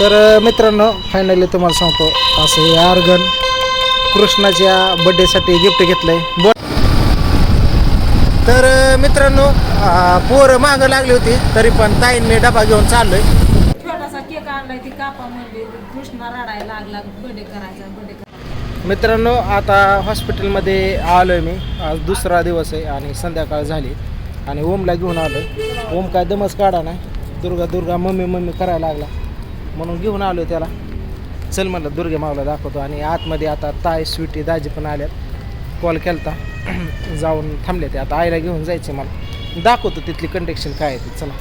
तर मित्रांनो फायनली तुम्हाला सांगतो असं हे आर्गन कृष्णाच्या बड्डेसाठी गिफ्ट घेतलंय. बोल. तर मित्रांनो पोरं मागं लागली होती तरी पण ताईंनी डबा घेऊन चाललोय. छोटासा केक आणलाय ती कापा म्हणली कृष्णा रडायला लागला बर्थडे करायचा बर्थडे करायचा मित्रांनो आता हॉस्पिटलमध्ये आलो आहे मी. आज दुसरा दिवस आहे आणि संध्याकाळ झाली. आणि ओमला घेऊन आलो ओम काय दमच काढा नाही. दुर्गा दुर्गा मम्मी मम्मी करायला लागला. म्हणून घेऊन आलो त्याला. चल म्हणलं दुर्गे मावला दाखवतो. आणि आतमध्ये आता ताय स्वीटी दाजी पण आल्यात. कॉल केलता. जाऊन थांबले ते. आता आईला घेऊन जायचे मला. दाखवतो तिथली कंडिक्शन काय आहे ती. चला.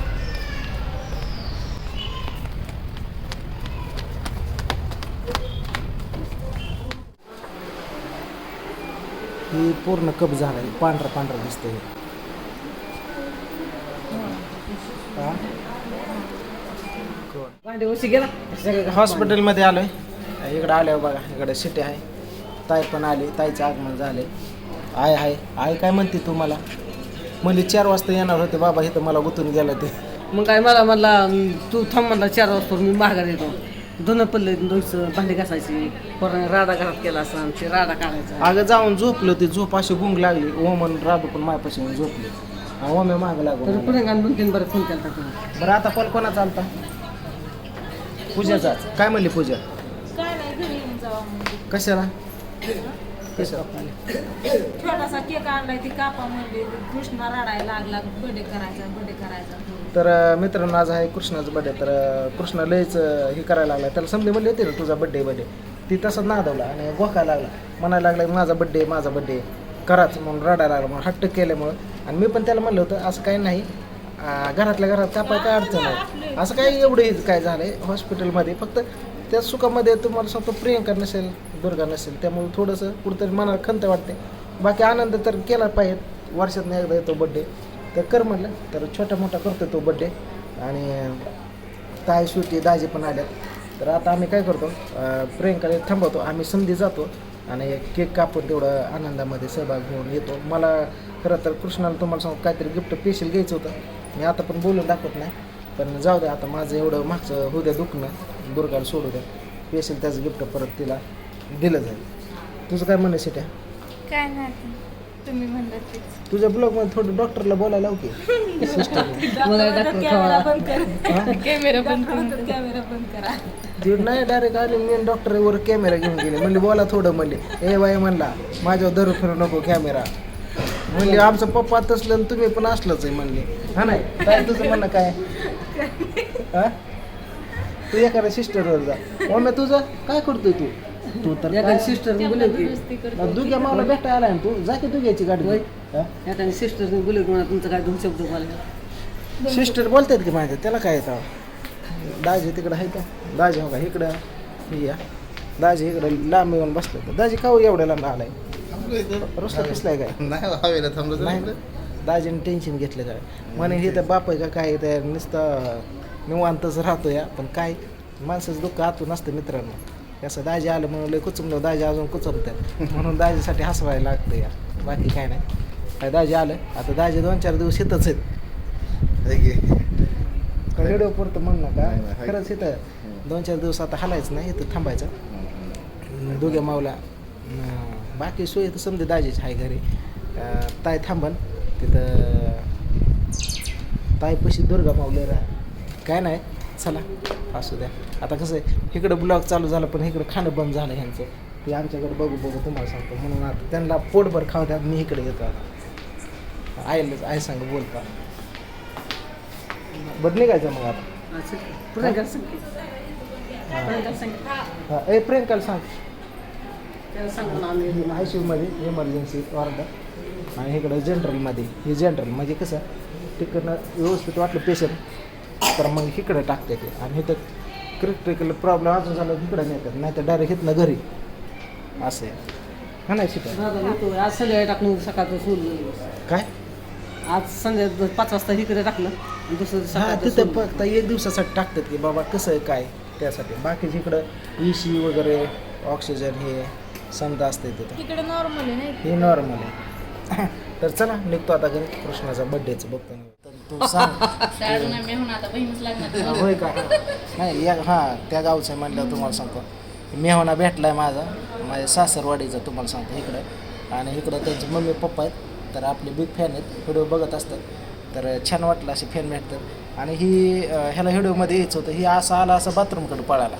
ही पूर्ण कप झाला आहे पांढरा पांढरा दिसतं हा? उशी गेला. हॉस्पिटलमध्ये आलो आहे इकडं आल्यावर बघा इकडे सिटी आहे. ताई पण आली ताईचं आगमन झाले आय आहे. आई काय म्हणते तू मला म्हणजे चार वाजता येणार होते बाबा इथं मला गुतून गेलं ते. मग काय मला म्हणला अं, तू थांब म्हणला चार वाजता मी माघार येतो. दोन पडले दोनचं भांडी घासायची परत राडा घरात केला असं आमची राडा काढायचा. अगं जाऊन झोपलो ती झोप अशी गुंग लागली. ओमन राबू पण मायापाशी येऊन झोपली. ओमे मागं आला. पुढे दोन तीन बरं फोन केला बरं आता कॉल कोणाचा आलता? पूजाचा काय म्हणली पूजा? काय नाही घरी येऊन जावा म्हणली. कशाला? कशाला? छोटासा केक आणलाय ती कापा म्हणली कृष्णा रडायला लागला बर्थडे करायचा बर्थडे करायचा. तर अं, मित्रांनो आज आहे कृष्णाचा बड्डे. तर अं, कृष्ण लयच अं, हे करायला लागला. त्याला समजे म्हणले होते ना तुझा बड्डे बड्डे. ती तसंच नादवला आणि गोकायला लागला. म्हणायला लागला माझा बड्डे माझा बड्डे. कराच. म्हणून रडायला लागला. म्हणून हट्ट केल्यामुळं. आणि मी पण त्याला म्हणलं होतं असं काही नाही. घरातल्या घरात कापाय काय अडचण नाही असं काही एवढं हे काय झालंय हॉस्पिटलमध्ये फक्त त्या सुखामध्ये तुम्हाला सांगतो प्रियंका नसेल दुर्गा नसेल त्यामुळे थोडंसं कुठंतरी मनाला खंत वाटते. बाकी आनंद तर केला पाहिजे. वर्षातून एकदा येतो बड्डे तर कर म्हटलं तर छोटा मोठा करतो तो बड्डे आणि ताई सुटी दाजी पण आल्यात. तर आता आम्ही काय करतो प्रियंकाने प्रियंकाला थांबवतो. आम्ही संधी जातो आणि केक कापून तेवढं आनंदामध्ये सहभाग घेऊन येतो. मला खरं तर कृष्णाला तुम्हाला सांगू काहीतरी गिफ्ट स्पेशल घ्यायचं होतं. मी आता पण बोलून दाखवत नाही. पण जाऊ द्या आता माझं एवढं मागचं होऊ द्या दुखणं. दुर्गाला सोडू द्या स्पेशल त्याचं गिफ्ट परत तिला. दिलं जाईल. तुझं काय म्हणणं सिट्या काय नाही तुम्ही म्हणलं तेच. तुझ्या ब्लॉगमध्ये थोडं डॉक्टरला बोलायला लाव की. सिस्टर मला दाखव कॅमेरा खावा. बंद कर. कॅमेरा बंद डॉक्टर कॅमेरा बंद करा. ती नाही डायरेक्ट आले मी डॉक्टरवर कॅमेरा घेऊन गेले. म्हणले बोला थोडं म्हणले. ए बाई म्हणला माझ्यावर धरू फिरू नको कॅमेरा म्हणले आमचं पप्पा तसलं आणि तुम्ही पण असलंच आहे म्हणले. हा नाही काय तुझं म्हणणं काय? हा? तू एखाद्या सिस्टरवर जा. मम्मी तुझं? काय करतोय तू? तू तर एखादी सिस्टर बोलव की दुग्या मावला भेटायला आलाय ना तू? जा की दुग्याची गाडी होय. हा? एखादी सिस्टरने बोलव की तुमचं काय दोन शब्द बोला. सिस्टर बोलतात की माझ्या? त्याला काय येतं? दाजी तिकडं आहे का? दाजी हो का? इकडं. हे या. दाजी इकडं लांब येऊन बसलं. दाजी काऊ एवढ्या लांब आलाय? रस्ता कसलाय काय? नाही हवेला थांबलं नाही. दाजीने टेन्शन घेतलं काय? म्हणे हे तर बाप आहे का काय तर नुसतं निवांतच राहतो या. पण काय? माणसाचं दुःख आतून असतं मित्रांनो. कसं दाजी आलं म्हणून लय कुचमलं. दाजी अजून कुचमतात. म्हणून दाजीसाठी हसवायला लागतं या. बाकी काय नाही. काय दाजी आलं? आता दाजी दोन चार दिवस येतच आहेत. रेडिओ पुरतं म्हण नका नाही. खरंच इथं दोन चार दिवस आता हलायचं नाही. इथं थांबायचं. दोघे मावला बाकी सोय तर समजे दाजीच आहे घरी. ताई थांबन. तिथं ताईपाशी दुर्गा राहा काय नाही चला असू द्या. आता कसं आहे इकडं ब्लॉग चालू झालं पण इकडं खाणं बंद झालं ह्यांचं. ते आमच्याकडे बघू बघू तुम्हाला सांगतो. म्हणून आता त्यांना पोटभर खाऊ द्या मी इकडे येतो आता. आईला आई सांग बोलता. बरं निघायचं मग आता. घाल सांग ए प्रियंकाला सांग. आम्ही आय सी यूमध्ये इमर्जन्सी वॉर्ड आणि इकडं जनरलमध्ये हे जनरल म्हणजे कसं तिकडनं व्यवस्थित वाटलं पेशंट तर मग इकडं टाकते ते. आणि इथं क्रिटिकल प्रॉब्लेम अजून झालं इकडं नेतात नाही तर डायरेक्ट इथनं घरी. असं आहे. हा नाही येतो आज संध्याकाळी टाकून सकाळचं सोडलं काय? आज संध्या पाच वाजता इकडे टाकलं आणि दुसरं हा सकाळचं तिथं सोडलं. फक्त एक दिवसासाठी टाकतात की बाबा कसं आहे काय त्यासाठी. बाकीच्या इकडं ई सी वगैरे ऑक्सिजन हे समजा असते तिथं तिकडे नॉर्मल आहे नाही? हे नॉर्मल आहे. तर चला निघतो आता घरी. कृष्णाचा बड्डेचं बघतो तू सांग. शाळेतून आम्ही होऊन आता बहीणच लागणार होय का? नाही या हां त्या गावचं आहे म्हणलं तुम्हाला सांगतो. मेहना भेटलाय माझा. माझ्या सासरवाडीचा तुम्हाला सांगतो इकडं. आणि इकडं त्यांचे मम्मी पप्पा आहेत तर आपले बिग फॅन आहेत. व्हिडिओ बघत असतात. तर छान वाटलं असे फॅन भेटतात. आणि ही ह्याला व्हिडिओमध्ये यायचं होतं. ही असं आला असं बाथरूमकडे पळाला.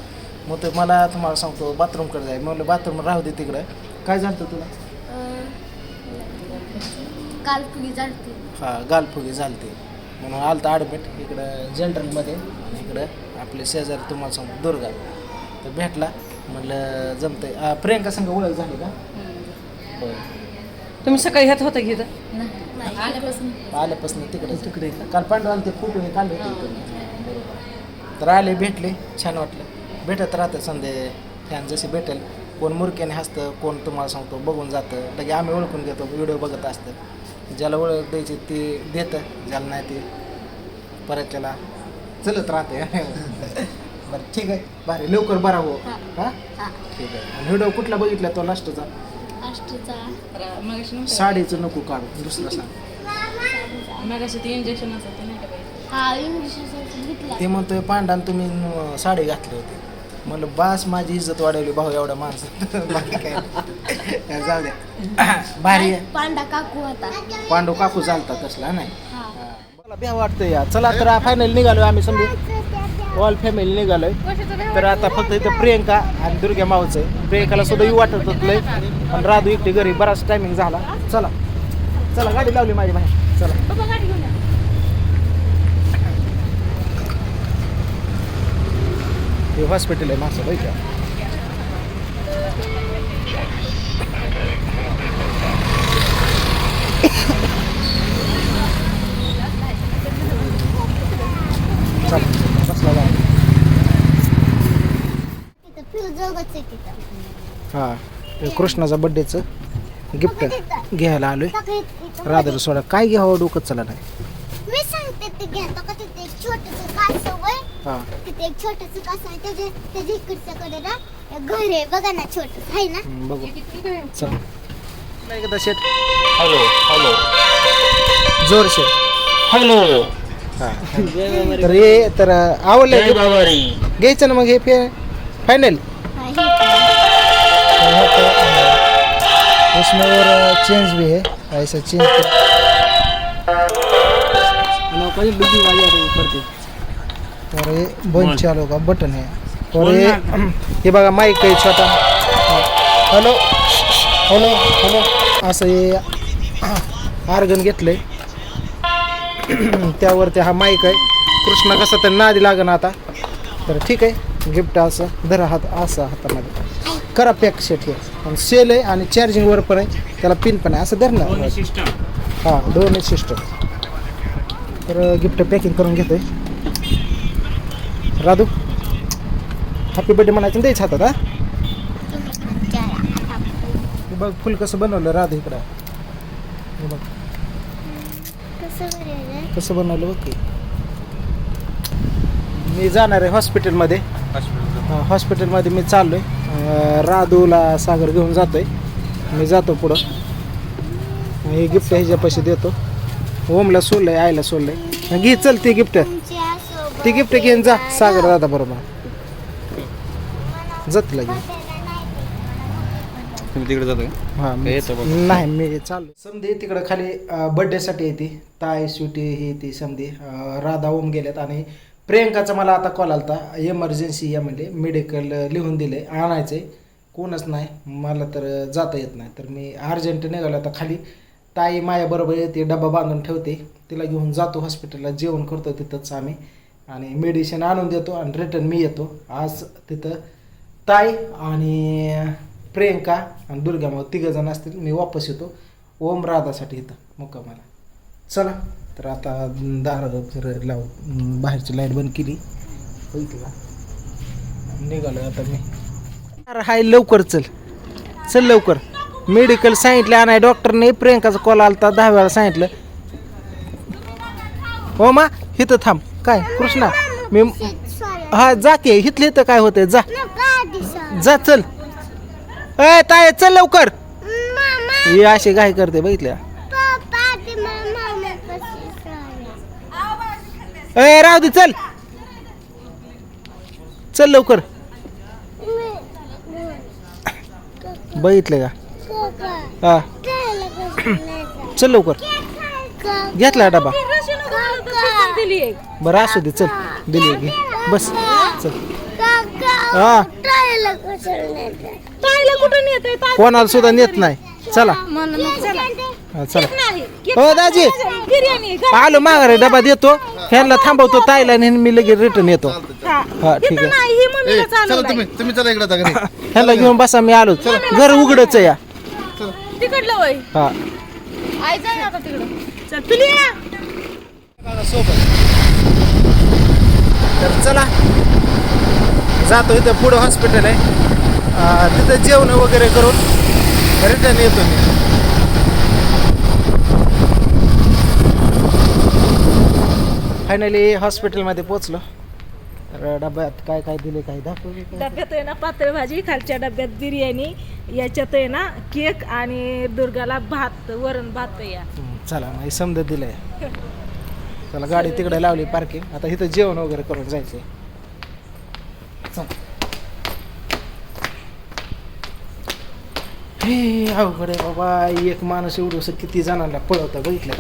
मग ते मला तुम्हाला सांगतो बाथरूमकडे जाय. म्हणलं बाथरूम राहू दे तिकडं. काय झालं होतं तुला? काल जाणते हा गालफुगी झालते म्हणून आलता ॲडमिट इकडं जनरलमध्ये इकडं आपले शेजारी तुम्हाला सांगतो दुर्गा. तर भेटला. म्हणलं जमतंय. प्रियंका संघ ओळख झाली का? होय. तुम्ही सकाळी ह्यात होता घेत आल्यापासून. आल्यापासून तिकडे तिकडे काल पांडवाला ते फोटो हे. इकडून. बरोबर. तर आले भेटले. छान वाटलं. भेटत राहतं संधे फॅन जसे भेटेल. कोण मुरक्याने हसतं कोण तुम्हाला सांगतो बघून जातं. लगे आम्ही ओळखून घेतो व्हिडिओ बघत असतं. ज्याला ओळख द्यायची ते देतं ज्याला नाही ते परत त्याला चलत राहते. बरं ठीक आहे. भारी. लवकर बरा हो. हां. ठीक आहे. आणि व्हिडिओ कुठला बघितला तो लास्टचा साडीचं नको काढू दुसरं सांग. ते इंजेक्शन म्हणतोय पांडान तुम्ही साडी घातली होती. म्हणलं बास माझी इज्जत वाढवली भाऊ एवढ्या माणसं बाकी काय जाऊ द्या. भारी आहे. पांडा काकू होता. पांडू काकू चालता तसला नाही? हा. मला भ्या वाटतं या चला तर फायनल निघालो आम्ही समजू. ऑल फॅमिली निघालोय. तर आता फक्त इथं प्रियंका आणि दुर्गा मावचं आहे. प्रियंकाला सुद्धा येऊ वाटत होतं लय. पण राधू एकटी घरी बराच टायमिंग झाला. चला. चला गाडी लावली माझी बाहेर. चला. हे हॉस्पिटल आहे मागचं बाई का? हां कृष्णाचा बड्डेचं गिफ्ट घ्यायला आलोय. राधाला सोडा. काय घ्यावं डोकं चला नाही मी सांगते ते छोटस हां. तिथे एक छोटस कास आहे त्याच्या त्याच्या इकडच्याकडे ना एक घर आहे बघा ना छोटस आहे ना? बघू. चला. नाही शेट हॅलो हॅलो. जोर शेट हॅलो तर हे तर आवडलं जय बाबारी. घ्यायचं ना मग हे फायनल हा, हे. पण. उसमें और चेंज भी है ऐसा चेंज और ये बंद चालू का? बटन है और ये हे बघा माईक आहे छोटा. हॅलो. Hello hello. असं हे आर्गन घेतलंय. त्यावरती हा माईक आहे. कृष्णा कसा तर नादी लागन आता. तर ठीक आहे. गिफ्ट असं धरा हात असं हातामध्ये. करा पॅक सेट हे. आणि सेल आहे आणि चार्जिंगवर पण आहे. त्याला पिन पण आहे. असं धर ना. हां दोन सिस्टम तर गिफ्ट पॅकिंग करून घेतोय. राधू हॅपी बर्थडे म्हणायचं द्यायचं हातात हा? हे बघ फुल कसं बनवलं राधू इकडं. हे बघ. कसं बनवलं बघ की. मी जाणार आहे हॉस्पिटलमध्ये हॉस्पिटलमध्ये मी चाललो आहे राधूला सागर घेऊन जातोय. मी जातो पुढं. हे गिफ्ट ह्याच्यापाशी देतो. ओमला सोडलंय आईला सोडलंय. घे चल ती गिफ्ट ती गिफ्ट घेऊन जा सागर दादा बरोबर. जात लागेल तुम्ही तिकडे जातो हा मी- येतो बघ. नाही मी चाललो समधी तिकडं खाली बर्थडे साठी येते ताई स्वीटी ही ती समधी अं, राधा ओम गेल्यात आणि प्रियंकाचा मला आता कॉल आलता. इमर्जन्सी या म्हणजे मेडिकल लिहून दिले. आणायचंय. कोणच नाही. मला तर जाता येत नाही. तर मी अर्जंट निघालो आता खाली. ताई माझ्याबरोबर येते. डबा बांधून ठेवते. तिला घेऊन जातो हॉस्पिटलला जेवण करतो तिथंच आम्ही. आणि मेडिसिन आणून देतो आणि रिटर्न मी येतो. आज तिथं ताई आणि प्रियंका आणि दुर्गा मग तिघंजण असतील मी वापस येतो. ओम राधासाठी इथं मुक्कामाला. चला तर आता दार जर लाव बाहेरची लाइट बंद केली. बघितलं. निघालो आता मी. अरे हाय लवकर चल. चल लवकर. मेडिकल सांगितलं आणि डॉक्टरने प्रियंकाचा कॉल आलता दहा वेळा सांगितलं. हो मा इथं थांब. काय? कृष्णा मी हा जा की इथले तर काय होतंय? जा. जा चल. ए ताय चल लवकर. मामा ही अशी घाई करते बघितल्या ए राहू दे चल. चल लवकर. बघितलं का? हा. चल लवकर. घेतला डबा. दिली बरं असू दे चल दिली घे. बस चल. हा. ताईला कुठं नेत कोणाला सुद्धा नेत नाही. चला. हा, चला. हो दाजी. बिर्याणी आलो माघारी डबा देतो. ह्यांना थांबवतो ताईला आणि मी लगेच रिटर्न येतो. हा. ठीक आहे. नाही ही मम्मीला चला तुम्ही तुम्ही चला इकडे आता घरी ह्याला घेऊन बसा मी आलो. घर उघडच या. तिकडलं वय हा. आई जाय आता तिकडं. चल तुली सोबत. तर चला जातो इथं पुढं हॉस्पिटल आहे. तिथं जेवण वगैरे करून रिटर्न येतो मी. फायनली हॉस्पिटलमध्ये पोचलो तर डब्यात काय काय दिले काय दाखवले काय डब्यात आहे ना पातळ भाजी खालच्या डब्यात बिर्याणी याच्यात आहे ना केक आणि दुर्गाला भात वरण भात या चला समजा दिलंय. त्याला गाडी तिकडे लावली पार्किंग आता इथं जेवण वगैरे करून जायचंय. हे अवघड आहे बाबा. एक माणूस एवढंसं किती जणांना पळवतं बघितलं